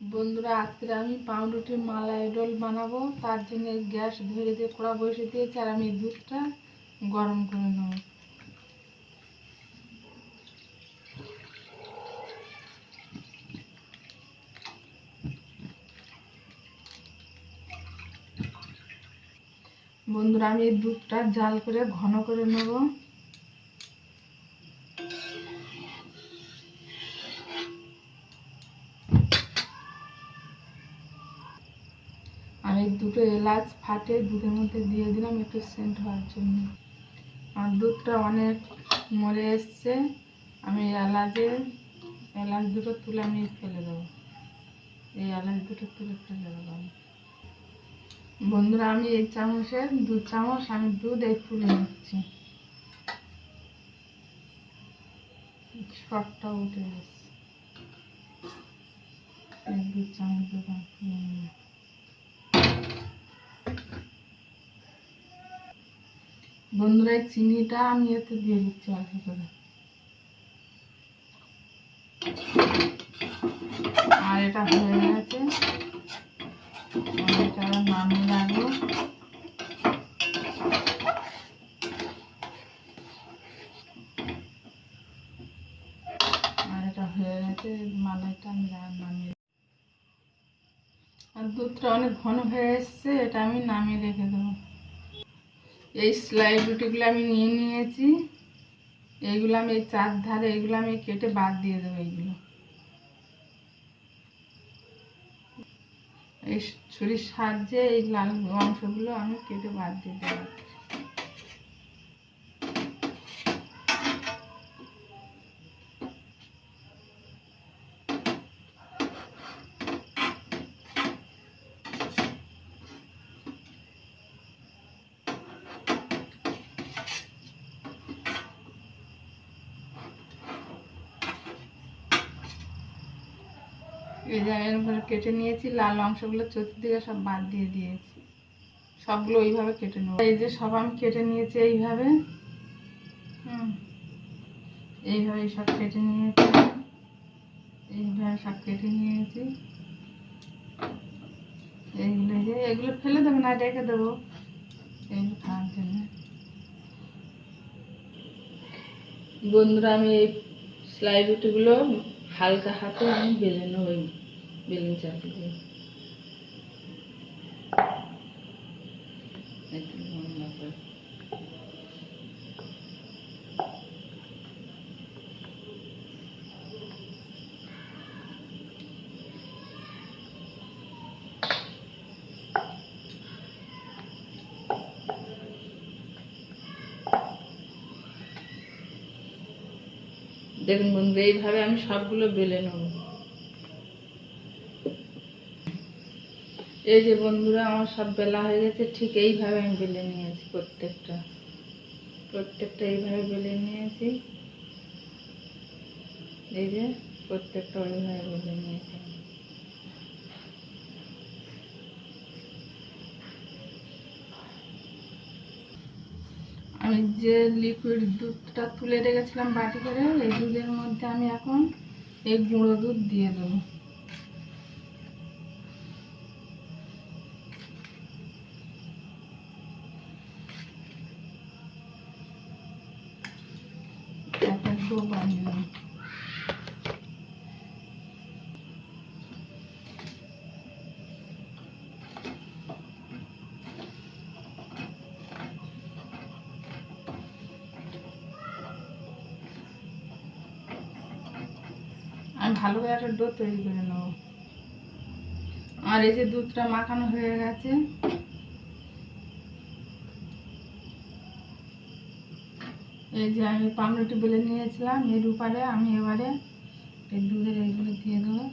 বন্ধুরা আজকে আমি পাউরুটির মালাই রোল বানাবো। তার জন্য গ্যাস ধরে দিয়ে কড়া বসে দিয়েছি আর আমি দুধটা গরম করে নেব। বন্ধুরা, আমি দুধটা জাল করে ঘন করে নেব। দুটো এলাচ ফাটে, দুধের মধ্যে দিয়ে দিলাম একটু সেন্ট হওয়ার জন্য। আর দুধটা অনেক মরে এসছে, আমি এলাচের এলাচ দুটো তুলে আমি ফেলে দেবো। এই এলাচ দুটো তুলে ফেলে দেবো বন্ধুরা, আমি এই চামচের দু চামচ আমি দুধ এই তুলে নিচ্ছি। সবটা উঠে গেছে। দু চামচ আমি তুলে নিলাম। বন্ধুরা চিনিটা আমি এতে দিয়ে দিচ্ছি অল্প করে। আর এটা হয়ে গেছে। নামিয়ে আর এটা হয়ে গেছে আমি নামিয়ে আর দুধটা অনেক ঘন হয়ে এসছে, এটা আমি নামিয়ে রেখে দেবো। এই সেলাই রুটিগুলো আমি নিয়ে নিয়েছি। এইগুলো আমি এই চার ধারে, এইগুলো আমি কেটে বাদ দিয়ে দেবো এইগুলো। এই ছুরির সাহায্যে এই লাল অংশগুলো আমি কেটে বাদ দিয়ে দেবো। এই যে আমি এরকম করে কেটে নিয়েছি, লাল অংশগুলো চতুর্দিকে সব বাদ দিয়ে দিয়েছি। সবগুলো ওইভাবে কেটে নেব। এই যে সব আমি কেটে নিয়েছি এইভাবে। হুম। এইভাবে সব কেটে নিয়েছি। এইভাবে সব কেটে নিয়েছি। এইগুলো যে, এগুলো ফেলে দেবো না, রেখে দেবো। এইগুলো খাওয়ার জন্য বন্ধুরা, আমি এই সেলাই রুটিগুলো হালকা হাতে আমি বেলেন নেব ওই বেলুন চাপি একটু দেখুন বন্ধু, এইভাবে আমি সবগুলো বেলে নেব। এই যে বন্ধুরা, আমার সব বেলা হয়ে গেছে, ঠিক এইভাবে আমি বেলে নিয়েছি প্রত্যেকটা। প্রত্যেকটা এইভাবে বেলে নিয়েছি। এই যে প্রত্যেকটা ওইভাবে বেলে নিয়েছি। আমি। যে লিকুইড দুধটা তুলে রেখেছিলাম বাটি করে, এই দুধের মধ্যে আমি এখন এই গুঁড়ো দুধ দিয়ে দেবো একটা ডো বানিয়ে আমি ভালো করে একটা ডো তৈরি করে নেব। আর এই যে দুধটা মাখানো হয়ে গেছে। এই যে আমি পামরুটি বেলে নিয়েছিলাম, এর উপরে, আমি এবারে এই দুধের এইগুলো দিয়ে দেবো।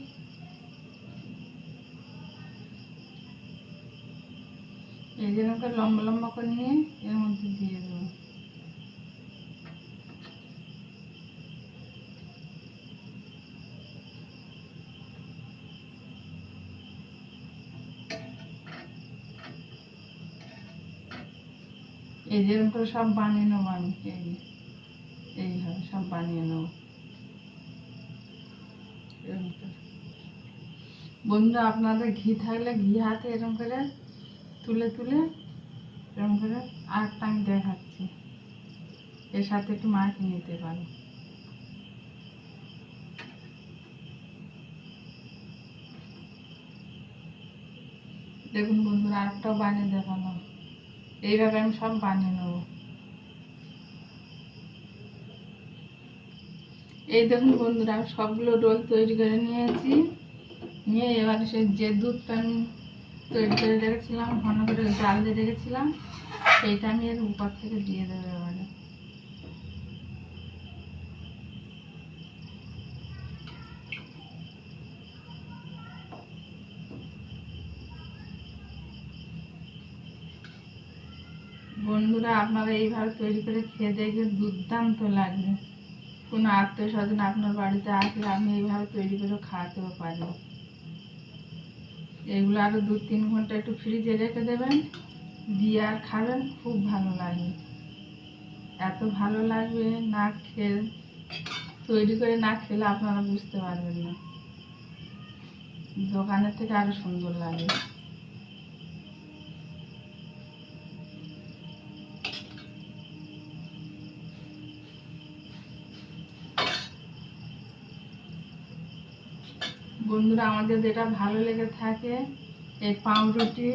এই যে এরকম করে লম্বা লম্বা করে নিয়ে এর মধ্যে দিয়ে দেবো। এই যেরকম করে সব বানিয়ে নেব আমি, এই, এইভাবে সব বানিয়ে নেব। করে। বন্ধুরা আপনাদের ঘি থাকলে ঘি হাতে এরকম করে তুলে তুলে এরকম করে আরেকটা আমি দেখাচ্ছি। এর সাথে একটু মাখি নিতে পারো। দেখুন বন্ধুরা, আরেকটাও বানিয়ে দেখানো এইভাবে আমি সব বানিয়ে নেব। এই দেখুন বন্ধুরা সবগুলো রোল তৈরি করে নিয়েছি। নিয়ে এবার সে যে দুধটা আমি তৈরি করে রেখেছিলাম, ঘন করে জাল দিয়ে রেখেছিলাম, সেইটা আমি এর উপর থেকে দিয়ে দেবো এবারে। বন্ধুরা, আপনারা এইভাবে তৈরি করে খেয়ে দেখবে দুর্দান্ত লাগবে। কোনো আত্মীয় স্বজন আপনার বাড়িতে আসলে আপনি এইভাবে তৈরি করে খাওয়াতেও পারেন এগুলো আরও দু তিন ঘণ্টা একটু ফ্রিজে রেখে দেবেন, দিয়ে আর খাবেন, খুব ভালো লাগবে এত ভালো লাগবে না খেয়ে, তৈরি করে না খেলে আপনারা বুঝতে পারবেন না। দোকানের থেকে আরও সুন্দর লাগে। বন্ধুরা, আমাদের যেটা ভালো লেগে থাকে, এই পাউরুটি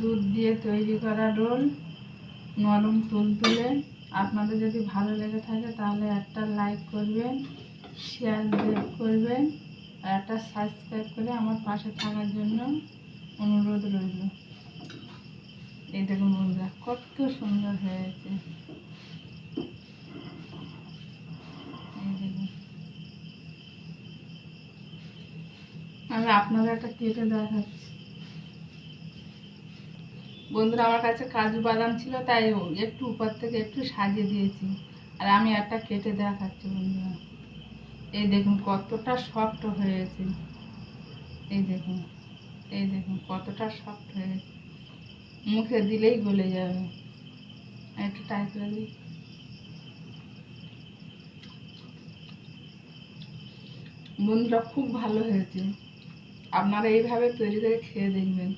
দুধ দিয়ে তৈরি করা রোল, নরম তুলতুলে আপনাদের যদি ভালো লেগে থাকে, তাহলে একটা লাইক করবেন শেয়ার করবেন, আর একটা সাবস্ক্রাইব করে আমার পাশে থাকার জন্য অনুরোধ রইল। এই দেখুন বন্ধুরা, কত সুন্দর হয়েছে এই দেখুন আমি আপনাদের একটা কেটে দেখাচ্ছি। বন্ধুরা, আমার কাছে কাজু বাদাম ছিল, তাই একটু উপর থেকে একটু সাজিয়ে দিয়েছি। আর আমি একটা কেটে দেখাচ্ছি, বন্ধুরা। এই দেখুন, কতটা সফট হয়েছে। এই দেখুন এই দেখুন, কতটা সফট হয়েছে। মুখে দিলেই গলে যাবে। একটু টাইট করে দিই। বন্ধুরা, খুব ভালো হয়েছে। আপনারা এইভাবে তৈরি করে খেয়ে দেখবেন।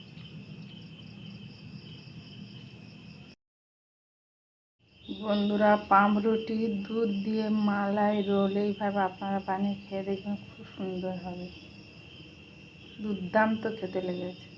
বন্ধুরা পামরুটি দুধ দিয়ে মালাই রোল, এইভাবে আপনারা বানিয়ে খেয়ে দেখবেন, খুব সুন্দর হবে। দুর্দান্ত খেতে লেগেছে।